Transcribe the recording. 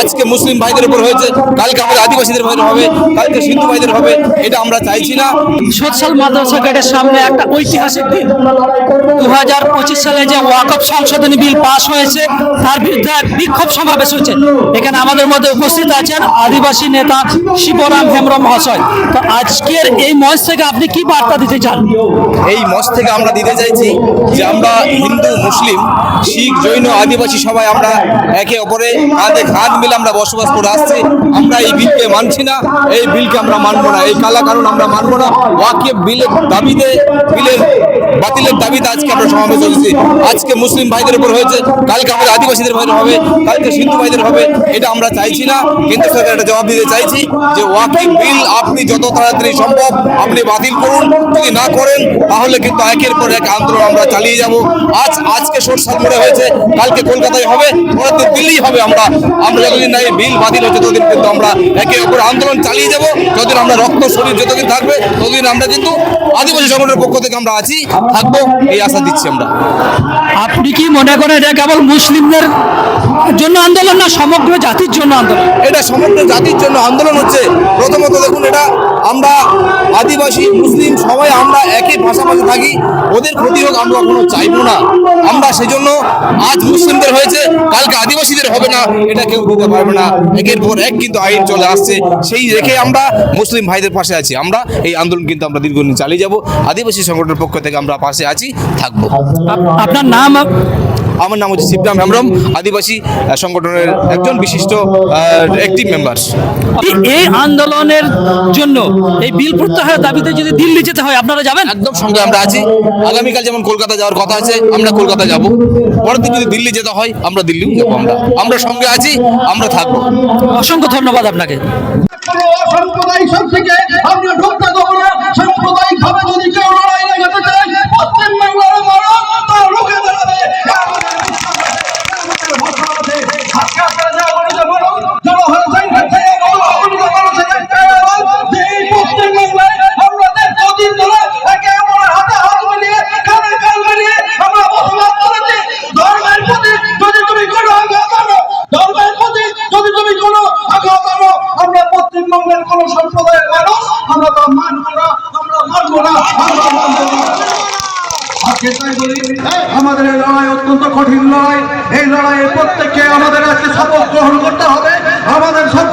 আজকে মুসলিম ভাইদের উপর হয়েছে কালকে আমাদের আদিবাসীদের ভাইদের হবে কালকে সিন্ধু ভাইদের হবে এটা আমরা চাইছি না। সোশ্যাল মাদ্রাসা গেটের সামনে একটা ঐতিহাসিক দিন। দু হাজার পঁচিশ সালে যে ওয়াকফ সংশোধনী বিল পাশ হয়েছে তার বিরুদ্ধে বিক্ষোভ সমাবেশ হয়েছে। এখানে আমাদের মধ্যে উপস্থিত আছেন আদিবাসী নেতা শিবরাম হেমব্রম মহাশয়। তো আজকের এই মঞ্চ থেকে আপনি কি বার্তা দিতে চান? এই মঞ্চ থেকে আমরা দিতে চাইছি যে আমরা হিন্দু মুসলিম শিখ জৈন আদিবাসী সবাই আমরা একে অপরে কাঁধে কাঁধ মিলে আমরা বসবাস করে আসছি। আমরা এই বিলকে মানছি না, এই বিলকে আমরা মানবো না। এই কালা কারণ আমরা মানবো না। ওয়াকে বিলের দাবিতে, বিলের বাতিলের দাবিতে আজকে আমরা সমাবেশ হয়েছি। আজকে মুসলিম ভাইদের উপর হয়েছে, কালকে আমাদের আদিবাসীদের ভাইদের হবে, কালকে সিন্ধু ভাইদের হবে, এটা আমরা চাইছি না। কেন্দ্র সরকার একটা জবাব দিতে চাইছি যে ওয়াকি বিল আপনি যত তাড়াতাড়ি সম্ভব আপনি বাতিল করুন। যদি না করেন, তাহলে কিন্তু একের পর এক আন্দোলন আমরা চালিয়ে যাব। আজ, আজকে সরসাল মোড়ে হয়েছে, কালকে কলকাতায় হবে, পরের দিন দিল্লি হবে আমরা। আমরা যতদিন না এই বিল বাতিল হচ্ছে ততদিন কিন্তু আমরা একে অপর আন্দোলন চালিয়ে যাব। যতদিন আমরা রক্ত শরীর যতদিন থাকবে ততদিন আমরা কিন্তু আদিবাসী সংগঠনের পক্ষ থেকে আমরা আছি থাকব এই আশা দিচ্ছি আমরা। আপনি কি মনে করেন এটা কেবল মুসলিমদের জন্য আন্দোলন না সমগ্র জাতির জন্য আন্দোলন? এটা সমগ্র জাতির জন্য আন্দোলন হচ্ছে। প্রথমত দেখুন এটা আমরা আদিবাসী মুসলিম সবাই আমরা একই পাশাপাশি থাকি। ওদের ক্ষতি হোক আমরা কোনো চাইব না। আমরা সেজন্য আজ মুসলিমদের হয়েছে কালকে আদিবাসীদের হবে না এটা কেউ দিতে পারবে না। একের পর এক কিন্তু আইন চলে আসছে। সেই রেখে আমরা মুসলিম ভাইদের পাশে আছি। আমরা এই আন্দোলন কিন্তু আমরা দীর্ঘদিন চালিয়ে যাব। আদিবাসী সংগঠনের পক্ষ থেকে আমরা পাশে আছি, থাকব। আপনার নাম আমার নাম হচ্ছে শিবরাম হেমব্রম আদিবাসী সংগঠনের একজন বিশিষ্ট অ্যাক্টিভ মেম্বার এই- আন্দোলনের জন্য এই বিল প্রত্যাহারের দাবিতে যদি দিল্লি যেতে হয় আপনারা যাবেন? একদম সঙ্গে আমরা আছি। আগামীকাল যেমন কলকাতা যাওয়ার কথা আছে আমরা কলকাতা যাব। পরের দিন যদি দিল্লি যেতে হয় আমরা দিল্লিও যাব আমরা। আমরা সঙ্গে আছি আমরা থাকব। অসংখ্য ধন্যবাদ আপনাকে। সাম্প্রদায়িক শক্তিকে আমরা কোন সম্প্রদায়ের মানুষ, আমরা তা মানব না আমরা মানব না আমরা মানব না আমাদের লড়াই অত্যন্ত কঠিন লড়াই। এই লড়াইয়ে প্রত্যেককে আমাদের আজকে শপথ গ্রহণ করতে হবে। আমাদের শপথ